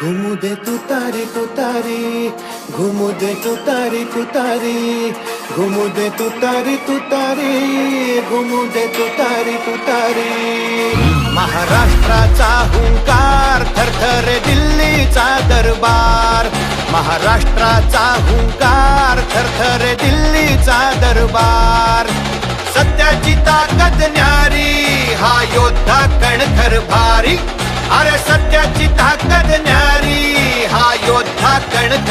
घुमू दे तू तारी तू तारी. घुमू दे तू तारी तू तारी. घुमू दे तू तारी तू तारी. घुमू दे तू तारी तू तारी. महाराष्ट्राचा हुंकार थरथर दिल्लीचा दरबार. महाराष्ट्राचा हुंकार थरथर दिल्लीचा दरबार.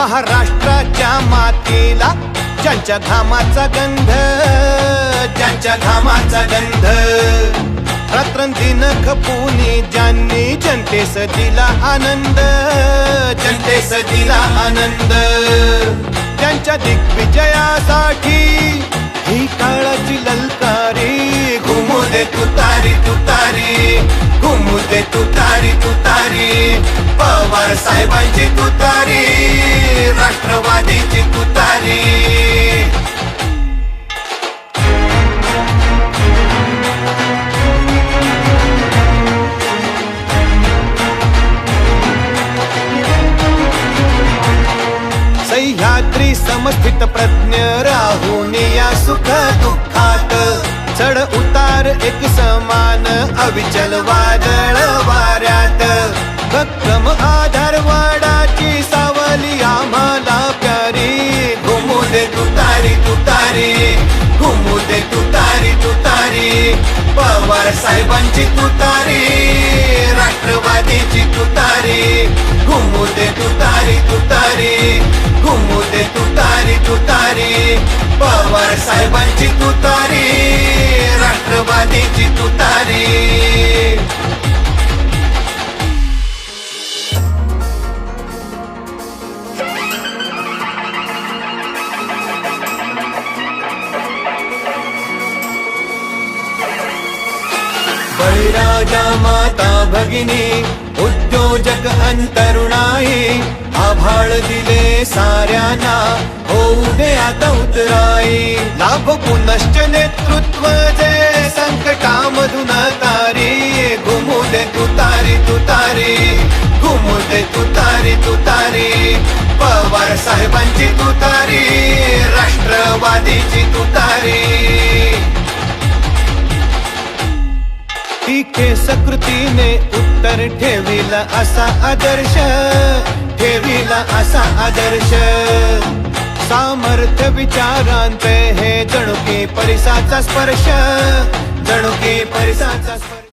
महाराष्ट्राच्या मातीला ज्यांच्या घामाचा गंध ज्यांच्या घामाचा गंध. रात्रंदिन खपुनी ज्यांनी जनतेस दिला आनंद जनतेस दिला आनंद. त्यांच्या दिग्विजयासाठी ही काळाची ललकारी. घुमू दे तुतारी तुतारी. घुमू दे तुतारी तुतारी. पवार साहेबांची तुतारी. सह्याद्री समस्थित प्रज्ञ राहून या सुख दुःखात. चढ उतार एक समान अविचल वादळ वाऱ्यात. भक्कम आधार वाडाची सावली आम्हाला प्यारी. घुमू दे तुतारी तुतारी. घुमू दे तुतारी तुतारी. पवार साहेबांची तुतारी राष्ट्रवादीची तुतारी. घुमू दे तुतारी तुतारी. साहेबांची तुतारी राष्ट्रवादीची तुतारी बळीराजा माता भगिनी उद्योजक अंतरुणाई आभाळ दिले साऱ्यांना होऊ दे आता उतराई. लाभ पुनश्च नेतृत्व जे संकटामधून तारी. घुमू दे तुतारी तुतारी घुमू दे तुतारी तुतारी पवार साहेबांची तुतारी राष्ट्रवादीची तुतारी टीके सकृतीने उत्तर ठेविला असा आदर्श. ठेविला असा आदर्श. सामर्थ्य विचारांत हे जणुके परिसाचा स्पर्श. जणुके परिसाचा स्पर्श.